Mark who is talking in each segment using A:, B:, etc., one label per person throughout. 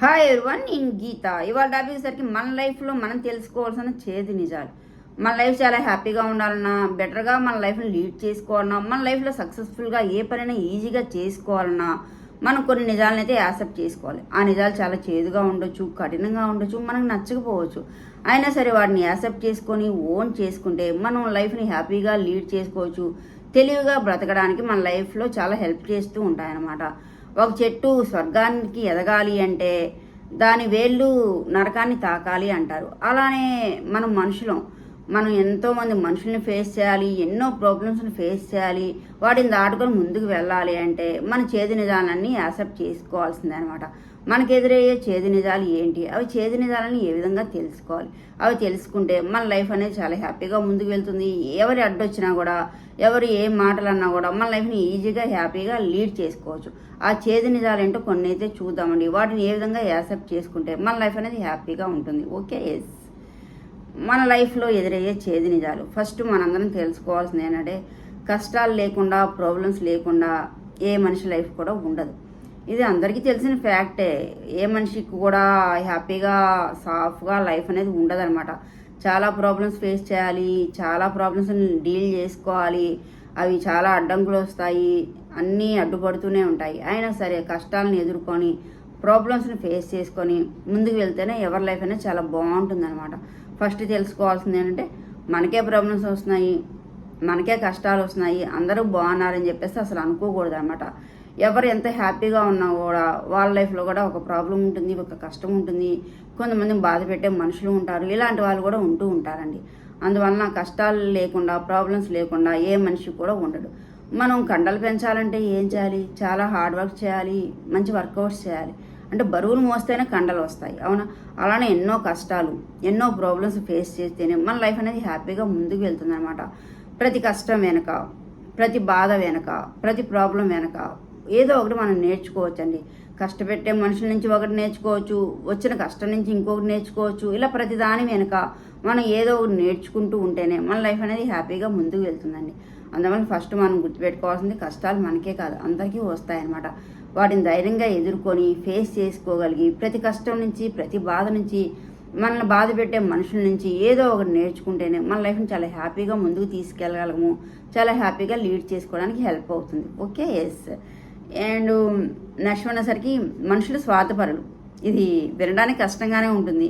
A: Hi everyone in గీత. ఇవాళ topic సరికి మన లైఫ్లో మనం తెలుసుకోవాల్సిన చేదు నిజాలు. మన లైఫ్ చాలా హ్యాపీగా ఉండాలన్నా బెటర్గా మన లైఫ్ని లీడ్ చేసుకోవాలన్నా మన లైఫ్లో సక్సెస్ఫుల్గా ఏ పనైనా ఈజీగా చేసుకోవాలన్నా మనం కొన్ని నిజాలను అయితే యాక్సెప్ట్ చేసుకోవాలి. ఆ నిజాలు చాలా చేదుగా ఉండొచ్చు కఠినంగా ఉండొచ్చు మనకు నచ్చకపోవచ్చు. అయినా సరే వాటిని యాక్సెప్ట్ చేసుకొని ఓన్ చేసుకుంటే మనం లైఫ్ని హ్యాపీగా లీడ్ చేసుకోవచ్చు. తెలివిగా బ్రతకడానికి మన లైఫ్లో చాలా హెల్ప్ చేస్తూ ఉంటాయన్నమాట. ఒక చెట్టు స్వర్గానికి ఎదగాలి అంటే దాని వేళ్ళు నరకాన్ని తాకాలి అంటారు. అలానే మనం మనుషులం. మనం ఎంతోమంది మనుషుల్ని ఫేస్ చేయాలి ఎన్నో ప్రాబ్లమ్స్ని ఫేస్ చేయాలి వాటిని దాటుకొని ముందుకు వెళ్ళాలి అంటే మన చేతి నిజాలన్నీ యాక్సెప్ట్ చేసుకోవాల్సిందే అనమాట మనకు ఎదురయ్యే చేదు నిజాలు ఏంటి? అవి చేదు నిజాలని ఏ విధంగా తెలుసుకోవాలి? అవి తెలుసుకుంటే మన లైఫ్ అనేది చాలా హ్యాపీగా ముందుకు వెళ్తుంది. ఎవరి అడ్డొచ్చినా కూడా ఎవరు ఏ మాటలు అన్నా కూడా మన లైఫ్ని ఈజీగా హ్యాపీగా లీడ్ చేసుకోవచ్చు. ఆ చేదు నిజాలు ఏంటో కొన్ని అయితే చూద్దామండి. వాటిని ఏ విధంగా యాక్సెప్ట్ చేసుకుంటే మన లైఫ్ అనేది హ్యాపీగా ఉంటుంది. ఓకే ఎస్ మన లైఫ్లో ఎదురయ్యే చేది నిజాలు. ఫస్ట్ మనందరం తెలుసుకోవాల్సింది ఏంటంటే కష్టాలు లేకుండా ప్రాబ్లమ్స్ లేకుండా ఏ మనిషి లైఫ్ కూడా ఉండదు. ఇది అందరికీ తెలిసిన ఫ్యాక్టే. ఏ మనిషికి కూడా హ్యాపీగా సాఫ్గా లైఫ్ అనేది ఉండదన్నమాట. చాలా ప్రాబ్లమ్స్ ఫేస్ చేయాలి చాలా ప్రాబ్లమ్స్ని డీల్ చేసుకోవాలి అవి చాలా అడ్డంకులు వస్తాయి అన్నీ అడ్డుపడుతూనే ఉంటాయి. అయినా సరే కష్టాలను ఎదుర్కొని ప్రాబ్లమ్స్ని ఫేస్ చేసుకొని ముందుకు వెళ్తేనే ఎవరి లైఫ్ అయినా చాలా బాగుంటుందన్నమాట. ఫస్ట్ తెలుసుకోవాల్సింది ఏంటంటే మనకే ప్రాబ్లమ్స్ వస్తున్నాయి మనకే కష్టాలు వస్తున్నాయి అందరూ బాగున్నారని చెప్పేసి అసలు అనుకోకూడదు అనమాట ఎవరు ఎంత హ్యాపీగా ఉన్నా కూడా వాళ్ళ లైఫ్లో కూడా ఒక ప్రాబ్లం ఉంటుంది ఒక కష్టం ఉంటుంది. కొంతమంది బాధ పెట్టే మనుషులు ఉంటారు ఇలాంటి వాళ్ళు కూడా ఉంటూ ఉంటారండి. అందువలన కష్టాలు లేకుండా ప్రాబ్లమ్స్ లేకుండా ఏ మనిషి కూడా ఉండడు. మనం కండలు పెంచాలంటే ఏం చేయాలి? చాలా హార్డ్ వర్క్ చేయాలి మంచి వర్కౌట్స్ చేయాలి. అంటే బరువులు మోస్తేనే కండలు వస్తాయి. అవునా? అలానే ఎన్నో కష్టాలు ఎన్నో ప్రాబ్లమ్స్ ఫేస్ చేస్తేనే మన లైఫ్ అనేది హ్యాపీగా ముందుకు వెళ్తుందనమాట ప్రతి కష్టం వెనక ప్రతి బాధ వెనక ప్రతి ప్రాబ్లం వెనక ఏదో ఒకటి మనం నేర్చుకోవచ్చండి. కష్టపెట్టే మనుషుల నుంచి ఒకటి నేర్చుకోవచ్చు వచ్చిన కష్టం నుంచి ఇంకొకటి నేర్చుకోవచ్చు. ఇలా ప్రతి దాని వెనుక మనం ఏదో ఒకటి నేర్చుకుంటూ ఉంటేనే మన లైఫ్ అనేది హ్యాపీగా ముందుకు వెళ్తుందండి. అందువల్ల ఫస్ట్ మనం గుర్తుపెట్టుకోవాల్సింది కష్టాలు మనకే కాదు అందరికీ వస్తాయన్నమాట. వాటిని ధైర్యంగా ఎదుర్కొని ఫేస్ చేసుకోగలిగి ప్రతి కష్టం నుంచి ప్రతి బాధ నుంచి మనల్ని బాధ పెట్టే మనుషుల నుంచి ఏదో ఒకటి నేర్చుకుంటేనే మన లైఫ్ని చాలా హ్యాపీగా ముందుకు తీసుకెళ్ళగలము. చాలా హ్యాపీగా లీడ్ చేసుకోవడానికి హెల్ప్ అవుతుంది. ఓకే ఎస్ అండ్ నెక్స్ట్ ఉన్నసరికి మనుషులు స్వార్థపరులు. ఇది వినడానికి కష్టంగానే ఉంటుంది.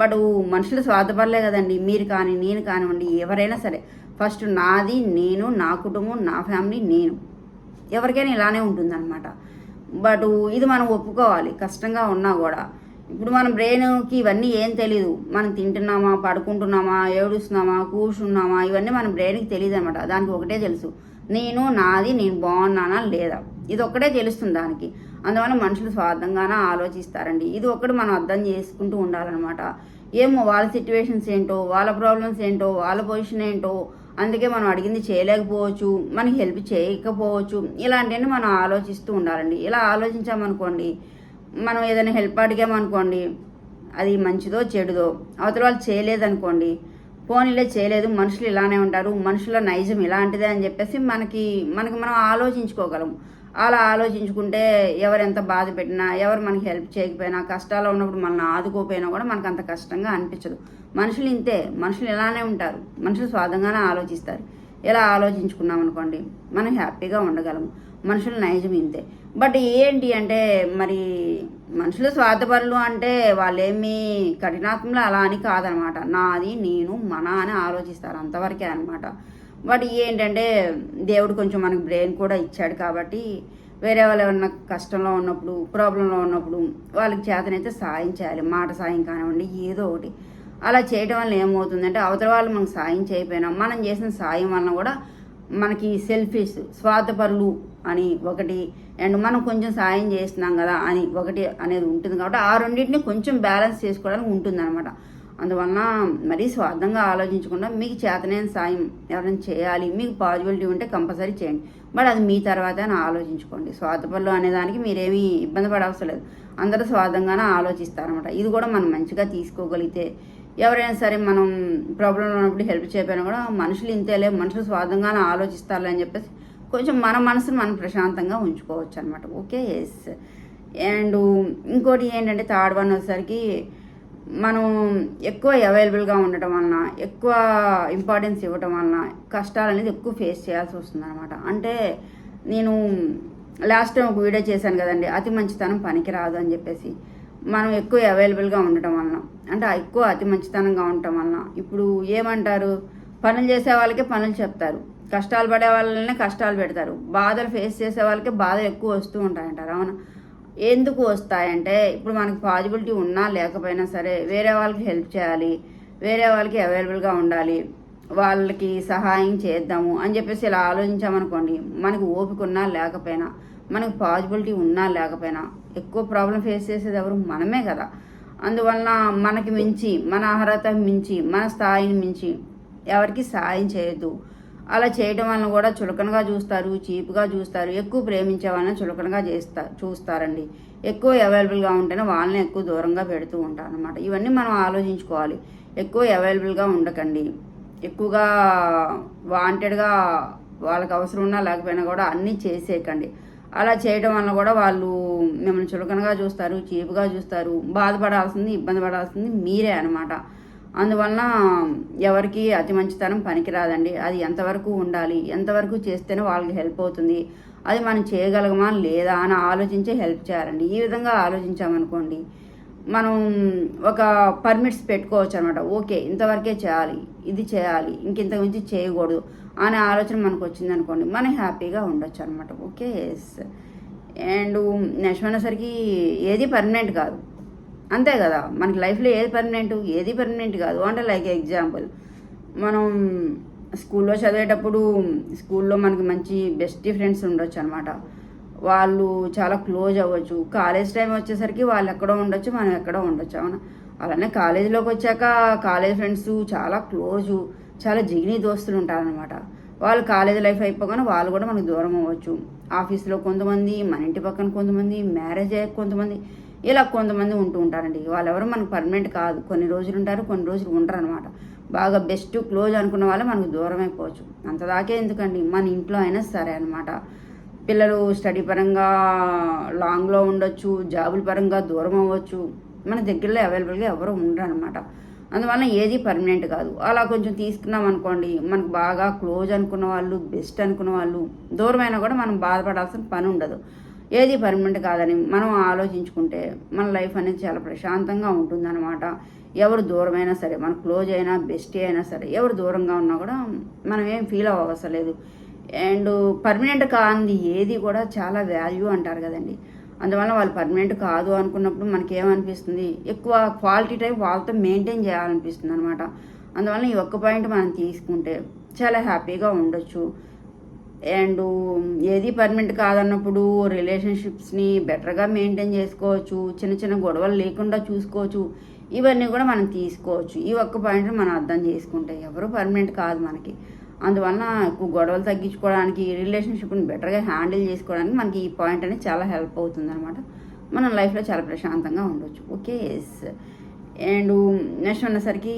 A: బట్ మనుషులు స్వార్థపరలే కదండి. మీరు కానీ నేను కానివ్వండి ఎవరైనా సరే. ఫస్ట్ నాది నేను నా కుటుంబం నా ఫ్యామిలీ నేను. ఎవరికైనా ఇలానే ఉంటుందన్నమాట. బట్ ఇది మనం ఒప్పుకోవాలి కష్టంగా ఉన్నా కూడా. ఇప్పుడు మన బ్రెయిన్కి ఇవన్నీ ఏం తెలియదు మనం తింటున్నామా పడుకుంటున్నామా ఏడుస్తున్నామా కూర్చున్నామా ఇవన్నీ మన బ్రెయిన్కి తెలియదు అనమాట దానికి ఒకటే తెలుసు. నేను నాది నేను బాగున్నానా లేదా? ఇది ఒక్కటే తెలుస్తుంది దానికి. అందువల్ల మనుషులు స్వార్థంగానే ఆలోచిస్తారండి. ఇది ఒక్కటి మనం అర్థం చేసుకుంటూ ఉండాలన్నమాట. ఏమో వాళ్ళ సిచ్యువేషన్స్ ఏంటో వాళ్ళ ప్రాబ్లమ్స్ ఏంటో వాళ్ళ పొజిషన్ ఏంటో అందుకే మనం అడిగింది చేయలేకపోవచ్చు మనకి హెల్ప్ చేయకపోవచ్చు ఇలాంటివన్నీ మనం ఆలోచిస్తూ ఉండాలండి. ఇలా ఆలోచించామనుకోండి మనం ఏదైనా హెల్ప్ అడిగామనుకోండి అది మంచిదో చెడుదో అవతల వాళ్ళు చేయలేదనుకోండి పోనీలే చేయలేదు మనుషులు ఇలానే ఉంటారు మనుషుల నైజం ఇలాంటిదే అని చెప్పేసి మనకి మనకి మనం ఆలోచించుకోగలం. అలా ఆలోచించుకుంటే ఎవరు ఎంత బాధ పెట్టినా ఎవరు మనకి హెల్ప్ చేయకపోయినా కష్టాలు ఉన్నప్పుడు మనల్ని ఆదుకోపోయినా కూడా మనకు అంత కష్టంగా అనిపించదు. మనుషులు ఇంతే మనుషులు ఇలానే ఉంటారు. మనుషులు స్వాదంగానే ఆలోచిస్తారు. ఇలా ఆలోచించుకున్నాం అనుకోండి మనం హ్యాపీగా ఉండగలము. మనుషులు నైజం ఇంతే. బట్ ఏంటి అంటే మరి మనుషులు స్వార్థపరులు అంటే వాళ్ళేమి కఠినాత్మలు అలా అని కాదనమాట. నాది నేను మన అని ఆలోచిస్తారు. అంతవరకే అనమాట. బట్ ఏంటంటే దేవుడు కొంచెం మనకు బ్రెయిన్ కూడా ఇచ్చాడు కాబట్టి వేరే వాళ్ళు ఏమన్నా కష్టంలో ఉన్నప్పుడు ప్రాబ్లంలో ఉన్నప్పుడు వాళ్ళకి చేతనైతే సాయం చేయాలి. మాట సాయం కానివ్వండి ఏదో ఒకటి. అలా చేయడం వల్ల ఏమవుతుందంటే అవతల వాళ్ళు మనకు సాయం చేయకపోయినా మనం చేసిన సాయం వలన కూడా మనకి సెల్ఫీస్ స్వార్థపరులు అని ఒకటి అండ్ మనం కొంచెం సాయం చేస్తున్నాం కదా అని ఒకటి అనేది ఉంటుంది కాబట్టి ఆ రెండింటిని కొంచెం బ్యాలెన్స్ చేసుకోవడానికి ఉంటుందన్నమాట. అందువలన మరీ స్వార్థంగా ఆలోచించకుండా మీకు చేతనైన సాయం ఎవరైనా చేయాలి మీకు పాజిబిలిటీ ఉంటే కంపల్సరీ చేయండి. బట్ అది మీ తర్వాత అని ఆలోచించుకోండి. స్వార్థపరులు అనేదానికి మీరేమీ ఇబ్బంది పడవసరం లేదు. అందరూ స్వార్థంగానే ఆలోచిస్తారనమాట ఇది కూడా మనం మంచిగా తీసుకోగలిగితే ఎవరైనా సరే మనం ప్రాబ్లంలో ఉన్నప్పుడు హెల్ప్ చేయకపోయినా కూడా మనుషులు ఇంతేలే మనుషులు స్వార్థంగానే ఆలోచిస్తారు అని చెప్పేసి కొంచెం మన మనసును మనం ప్రశాంతంగా ఉంచుకోవచ్చు అనమాట ఓకే? ఎస్ అండ్ ఇంకోటి ఏంటంటే థర్డ్ వన్ వచ్చేసరికి మనం ఎక్కువ అవైలబుల్గా ఉండటం వలన ఎక్కువ ఇంపార్టెన్స్ ఇవ్వటం వలన కష్టాలు అనేది ఎక్కువ ఫేస్ చేయాల్సి వస్తుంది అనమాట అంటే నేను లాస్ట్ టైం ఒక వీడియో చేశాను కదండి అతి మంచితనం పనికిరాదు అని చెప్పేసి. మనం ఎక్కువ అవైలబుల్గా ఉండటం వలన అంటే ఎక్కువ అతి మంచితనంగా ఉండటం వలన. ఇప్పుడు ఏమంటారు? పనులు చేసే వాళ్ళకే పనులు చెప్తారు. కష్టాలు పడే వాళ్ళనే కష్టాలు పెడతారు. బాధలు ఫేస్ చేసే వాళ్ళకే బాధలు ఎక్కువ వస్తూ ఉంటాయంటారు. అవునా? ఎందుకు వస్తాయంటే ఇప్పుడు మనకి పాజిబిలిటీ ఉన్నా లేకపోయినా సరే వేరే వాళ్ళకి హెల్ప్ చేయాలి వేరే వాళ్ళకి అవైలబుల్గా ఉండాలి వాళ్ళకి సహాయం చేద్దాము అని చెప్పేసి ఇలా ఆలోచించామనుకోండి మనకి ఓపిక ఉన్నా లేకపోయినా మనకు పాజిబిలిటీ ఉన్నా లేకపోయినా ఎక్కువ ప్రాబ్లం ఫేస్ చేసేది ఎవరు మనమే కదా. అందువలన మనకి మించి మన అర్హత మించి మన స్థాయిని మించి ఎవరికి సాయం చేయొద్దు. అలా చేయడం వలన కూడా చులకనగా చూస్తారు చీప్గా చూస్తారు ఎక్కువ ప్రేమించే వాళ్ళని చులకనగా చేస్తా చూస్తారండి. ఎక్కువ అవైలబుల్గా ఉంటేనే వాళ్ళని ఎక్కువ దూరంగా పెడుతూ ఉంటారు అనమాట ఇవన్నీ మనం ఆలోచించుకోవాలి. ఎక్కువ అవైలబుల్గా ఉండకండి. ఎక్కువగా వాంటెడ్గా వాళ్ళకి అవసరం ఉన్నా లేకపోయినా కూడా అన్నీ చేసేయకండి. అలా చేయడం వల్ల కూడా వాళ్ళు మిమ్మల్ని చులకనగా చూస్తారు చీపుగా చూస్తారు. బాధపడాల్సింది ఇబ్బంది పడాల్సింది మీరే అనమాట అందువలన ఎవరికి అతి మంచితనం పనికిరాదండి. అది ఎంతవరకు ఉండాలి ఎంతవరకు చేస్తేనే వాళ్ళకి హెల్ప్ అవుతుంది అది మనం చేయగలగమా లేదా అని ఆలోచించి హెల్ప్ చేయాలండి. ఈ విధంగా ఆలోచించామనుకోండి మనం ఒక పర్మిట్స్ పెట్టుకోవచ్చు అనమాట ఓకే ఇంతవరకే చేయాలి ఇది చేయాలి ఇంకింత మించి చేయకూడదు. అనే ఆలోచన మనకు వచ్చింది అనుకోండి మనం హ్యాపీగా ఉండొచ్చు అనమాట ఓకే ఎస్. అండ్ నెక్స్ట్ అనేసరికి ఏది పర్మనెంట్ కాదు. అంతే కదా మనకి లైఫ్లో ఏది పర్మనెంట్ ఏది పర్మనెంట్ కాదు. అంటే లైక్ ఎగ్జాంపుల్ మనం స్కూల్లో చదివేటప్పుడు స్కూల్లో మనకి మంచి బెస్ట్ ఫ్రెండ్స్ ఉండొచ్చు అనమాట వాళ్ళు చాలా క్లోజ్ అవ్వచ్చు. కాలేజ్ టైం వచ్చేసరికి వాళ్ళు ఎక్కడో ఉండొచ్చు మనం ఎక్కడో ఉండొచ్చు. అవునా? అలానే కాలేజీలోకి వచ్చాక కాలేజ్ ఫ్రెండ్స్ చాలా క్లోజు. చాలా జిగిని దోస్తులు ఉంటారనమాట వాళ్ళు కాలేజ్ లైఫ్ అయిపోగానే వాళ్ళు కూడా మనకు దూరం అవ్వచ్చు. ఆఫీస్లో కొంతమంది మన ఇంటి పక్కన కొంతమంది మ్యారేజ్ అయ్యాక కొంతమంది ఇలా కొంతమంది ఉంటూ ఉంటారండి. వాళ్ళెవరు మనకు పర్మనెంట్ కాదు. కొన్ని రోజులు ఉంటారు కొన్ని రోజులు ఉంటారు అనమాట బాగా బెస్ట్ క్లోజ్ అనుకున్న వాళ్ళు మనకు దూరం అయిపోవచ్చు. అంతదాకే ఎందుకండి? మన ఇంట్లో అయినా సరే అనమాట పిల్లలు స్టడీ పరంగా లాంగ్లో ఉండొచ్చు జాబుల పరంగా దూరం అవ్వచ్చు. మన దగ్గరలో అవైలబుల్గా ఎవరు ఉండరు అనమాట అందువల్ల ఏది పర్మనెంట్ కాదు. అలా కొంచెం తీసుకున్నాం అనుకోండి మనకు బాగా క్లోజ్ అనుకున్న వాళ్ళు బెస్ట్ అనుకున్న వాళ్ళు దూరమైనా కూడా మనం బాధపడాల్సిన పని ఉండదు. ఏది పర్మనెంట్ కాదని మనం ఆలోచించుకుంటే మన లైఫ్ అనేది చాలా ప్రశాంతంగా ఉంటుందన్నమాట. ఎవరు దూరమైనా సరే మన క్లోజ్ అయినా బెస్ట్ అయినా సరే ఎవరు దూరంగా ఉన్నా కూడా మనం ఏం ఫీల్ అవ్వవసరం లేదు. అండ్ పర్మనెంట్ కాంది ఏది కూడా చాలా వాల్యూ అంటారు కదండి. అందువల్ల వాళ్ళు పర్మనెంట్ కాదు అనుకున్నప్పుడు మనకి ఏమనిపిస్తుంది ఎక్కువ క్వాలిటీ టైం వాళ్ళతో మెయింటైన్ చేయాలనిపిస్తుంది అనమాట అందువల్ల ఈ ఒక్క పాయింట్ మనం తీసుకుంటే చాలా హ్యాపీగా ఉండొచ్చు. అండ్ ఏది పర్మనెంట్ కాదన్నప్పుడు రిలేషన్షిప్స్ని బెటర్గా మెయింటైన్ చేసుకోవచ్చు. చిన్న చిన్న గొడవలు లేకుండా చూసుకోవచ్చు. ఇవన్నీ కూడా మనం తీసుకోవచ్చు. ఈ ఒక్క పాయింట్ మనం అర్థం చేసుకుంటే ఎవరు పర్మనెంట్ కాదు మనకి. అందువలన ఎక్కువ గొడవలు తగ్గించుకోవడానికి రిలేషన్షిప్ని బెటర్గా హ్యాండిల్ చేసుకోవడానికి మనకి ఈ పాయింట్ అనేది చాలా హెల్ప్ అవుతుంది అనమాట మనం లైఫ్లో చాలా ప్రశాంతంగా ఉండొచ్చు. Okay yes. అండ్ నెక్స్ట్ ఉన్నసరికి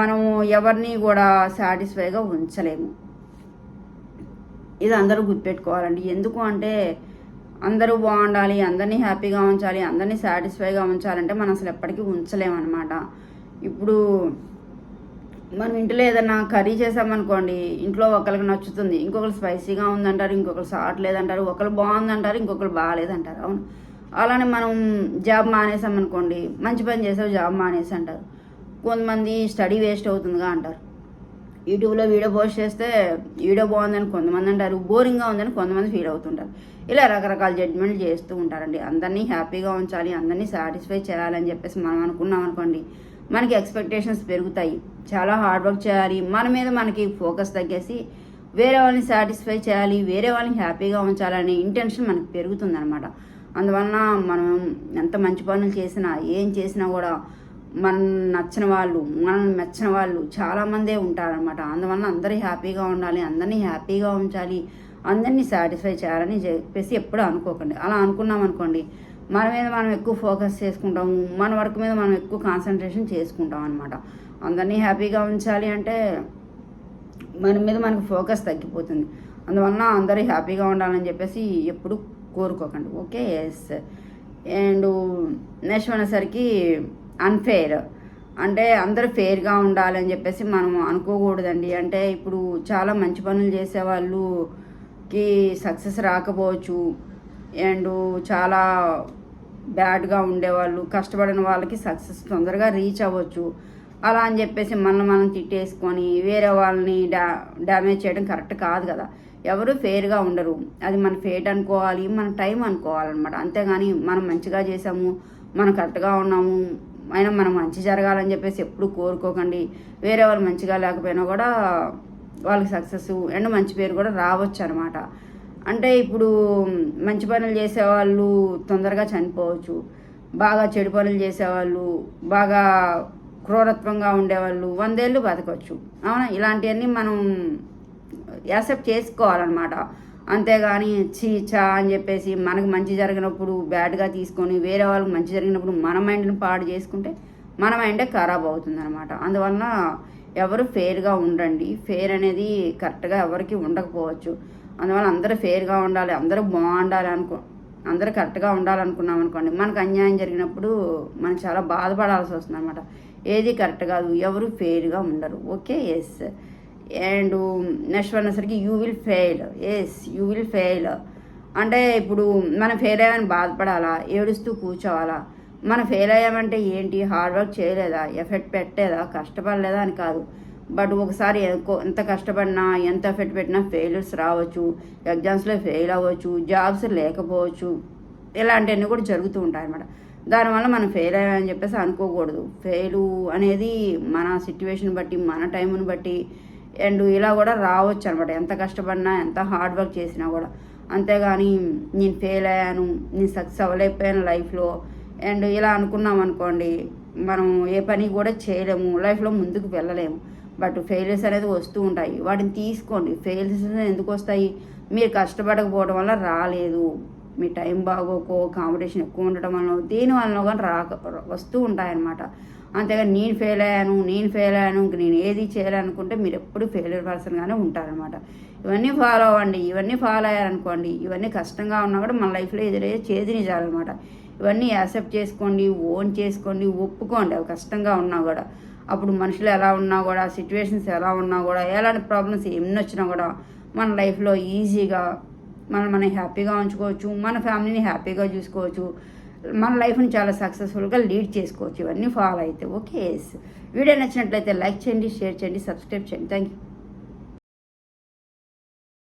A: మనము ఎవరిని కూడా సాటిస్ఫైగా ఉంచలేము. ఇది అందరూ గుర్తుపెట్టుకోవాలండి. ఎందుకు అంటే అందరూ బాగుండాలి అందరినీ హ్యాపీగా ఉంచాలి అందరినీ సాటిస్ఫైగా ఉంచాలంటే మనం అసలు ఎప్పటికీ ఉంచలేమన్నమాట. ఇప్పుడు మనం ఇంట్లో ఏదైనా కర్రీ చేసామనుకోండి ఇంట్లో ఒకరికి నచ్చుతుంది. ఇంకొకరు స్పైసీగా ఉందంటారు ఇంకొకరు సాట్ లేదంటారు ఒకరు బాగుందంటారు ఇంకొకరు బాగాలేదంటారు. అవును. అలానే మనం జాబ్ మానేసామనుకోండి మంచి పని చేసావు జాబ్ మానేసి అంటారు కొంతమంది స్టడీ వేస్ట్ అవుతుందిగా అంటారు. యూట్యూబ్లో వీడియో పోస్ట్ చేస్తే వీడియో బాగుందని కొంతమంది అంటారు బోరింగ్గా ఉందని కొంతమంది ఫీల్ అవుతుంటారు. ఇలా రకరకాల జడ్జ్మెంట్లు చేస్తూ ఉంటారండి. అందరినీ హ్యాపీగా ఉంచాలి అందరినీ సాటిస్ఫై చేయాలని చెప్పేసి మనం అనుకున్నాం అనుకోండి మనకి ఎక్స్పెక్టేషన్స్ పెరుగుతాయి. చాలా హార్డ్ వర్క్ చేయాలి. మన మీద మనకి ఫోకస్ తగ్గేసి వేరే వాళ్ళని సాటిస్ఫై చేయాలి. వేరే వాళ్ళని హ్యాపీగా ఉంచాలనే ఇంటెన్షన్ మనకి పెరుగుతుందనమాట అందువలన మనం ఎంత మంచి పనులు చేసినా ఏం చేసినా కూడా మన నచ్చిన వాళ్ళు మనం నచ్చిన వాళ్ళు చాలామందే ఉంటారనమాట అందువలన అందరూ హ్యాపీగా ఉండాలి. అందరినీ హ్యాపీగా ఉంచాలి. అందరినీ సాటిస్ఫై చేయాలని చెప్పేసి ఎప్పుడు అనుకోకండి. అలా అనుకున్నాం అనుకోండి మన మీద మనం ఎక్కువ ఫోకస్ చేసుకుంటాము మన వర్క్ మీద మనం ఎక్కువ కాన్సన్ట్రేషన్ చేసుకుంటాం అనమాట అందరినీ హ్యాపీగా ఉంచాలి అంటే మన మీద మనకు ఫోకస్ తగ్గిపోతుంది. అందువలన అందరూ హ్యాపీగా ఉండాలని చెప్పేసి ఎప్పుడు కోరుకోకండి. ఓకే? ఎస్ అండ్ నెక్స్ట్ అనేసరికి అన్ఫేర్ అంటే అందరూ ఫెయిర్గా ఉండాలని చెప్పేసి మనం అనుకోకూడదండి. అంటే ఇప్పుడు చాలా మంచి పనులు చేసే వాళ్ళుకి సక్సెస్ రాకపోవచ్చు. అండ్ చాలా బ్యాడ్గా ఉండేవాళ్ళు కష్టపడిన వాళ్ళకి సక్సెస్ తొందరగా రీచ్ అవ్వచ్చు. అలా అని చెప్పేసి మనం మనం తిట్టేసుకొని వేరే వాళ్ళని డా డ్యామేజ్ చేయడం కరెక్ట్ కాదు కదా. ఎవరు ఫెయిర్గా ఉండరు. అది మన ఫేట్ అనుకోవాలి మన టైం అనుకోవాలన్నమాట. అంతేగాని మనం మంచిగా చేసాము మనం కరెక్ట్గా ఉన్నాము అయినా మనం మంచి జరగాలని చెప్పేసి ఎప్పుడు కోరుకోకండి. వేరే వాళ్ళు మంచిగా లేకపోయినా కూడా వాళ్ళకి సక్సెస్ అండ్ మంచి పేరు కూడా రావచ్చు అనమాట అంటే ఇప్పుడు మంచి పనులు చేసేవాళ్ళు తొందరగా చనిపోవచ్చు బాగా చెడు పనులు చేసేవాళ్ళు బాగా క్రూరత్వంగా ఉండేవాళ్ళు వందేళ్ళు బతకవచ్చు అవునా? ఇలాంటివన్నీ మనం యాక్సెప్ట్ చేసుకోవాలన్నమాట. అంతేగాని చీచా అని చెప్పేసి మనకు మంచి జరిగినప్పుడు బ్యాడ్గా తీసుకొని వేరే వాళ్ళకి మంచి జరిగినప్పుడు మన మైండ్ని పాడు చేసుకుంటే మన మైండే ఖరాబ్ అవుతుందన్నమాట. అందువలన ఎవరు ఫెయిర్గా ఉండండి. ఫెయిర్ అనేది కరెక్ట్గా ఎవరికి ఉండకపోవచ్చు. అందువల్ల అందరూ ఫెయిర్గా ఉండాలి అందరూ బాగుండాలి అనుకో అందరూ కరెక్ట్గా ఉండాలనుకున్నాం అనుకోండి మనకు అన్యాయం జరిగినప్పుడు మనం చాలా బాధపడాల్సి వస్తుంది అనమాట ఏది కరెక్ట్ కాదు ఎవరు ఫెయిర్గా ఉండరు. Okay yes and next అన్నసరికి you will fail yes you will fail అంటే ఇప్పుడు మనం ఫెయిల్ అయ్యామని బాధపడాలా? ఏడుస్తూ కూర్చోవాలా? మనం ఫెయిల్ అయ్యామంటే ఏంటి? హార్డ్ వర్క్ చేయలేదా? ఎఫెక్ట్ పెట్టలేదా? కష్టపడలేదా అని కాదు. బట్ ఒకసారి ఎంత కష్టపడినా ఎంత ఎఫెక్ట్ పెట్టినా ఫెయిల్యూర్స్ రావచ్చు ఎగ్జామ్స్లో ఫెయిల్ అవ్వచ్చు జాబ్స్ లేకపోవచ్చు ఇలాంటివన్నీ కూడా జరుగుతూ ఉంటాయి అన్నమాట. దానివల్ల మనం ఫెయిల్ అయ్యామని చెప్పేసి అనుకోకూడదు. ఫెయిలు అనేది మన సిచ్యువేషన్ బట్టి మన టైంని బట్టి అండ్ ఇలా కూడా రావచ్చు అనమాట ఎంత కష్టపడినా ఎంత హార్డ్ వర్క్ చేసినా కూడా. అంతేగాని నేను ఫెయిల్ అయ్యాను నేను సక్సెస్ అవ్వలేకపోయాను లైఫ్లో అండ్ ఇలా అనుకున్నాం అనుకోండి మనం ఏ పని కూడా చేయలేము లైఫ్లో ముందుకు వెళ్ళలేము. బట్ ఫెయిల్యూర్స్ అనేది వస్తూ ఉంటాయి. వాటిని తీసుకోండి. ఫెయిల్యూర్స్ ఎందుకు వస్తాయి? మీరు కష్టపడకపోవడం వల్ల రాలేదు. మీ టైం బాగోకో కాంపిటీషన్ ఎక్కువ ఉండటం వల్ల దేని వలన కానీ రాక వస్తూ ఉంటాయన్నమాట. అంతేగా నేను ఫెయిల్ అయ్యాను నేను ఫెయిల్ అయ్యాను ఇంక నేను ఏది చేయాలనుకుంటే మీరు ఎప్పుడు ఫెయిల్యూర్ పర్సన్గానే ఉంటారనమాట ఇవన్నీ ఫాలో అవ్వండి. ఇవన్నీ ఫాలో అయ్యారనుకోండి ఇవన్నీ కష్టంగా ఉన్నా కూడా మన లైఫ్లో ఎదురయ్యే చేది నిజాలన్నమాట. ఇవన్నీ యాక్సెప్ట్ చేసుకోండి ఓన్ చేసుకోండి ఒప్పుకోండి. అవి కష్టంగా ఉన్నా కూడా. అప్పుడు మనుషులు ఎలా ఉన్నా కూడా సిచ్యువేషన్స్ ఎలా ఉన్నా కూడా ఎలాంటి ప్రాబ్లమ్స్ ఎన్ని వచ్చినా కూడా మన లైఫ్లో ఈజీగా మనం మనం హ్యాపీగా ఉంచుకోవచ్చు మన ఫ్యామిలీని హ్యాపీగా చూసుకోవచ్చు మన లైఫ్ని చాలా సక్సెస్ఫుల్గా లీడ్ చేసుకోవచ్చు. ఇవన్నీ ఫాలో అయితే ఓకే వీడియో నచ్చినట్లయితే లైక్ చేయండి షేర్ చేయండి సబ్స్క్రైబ్ చేయండి. Thank you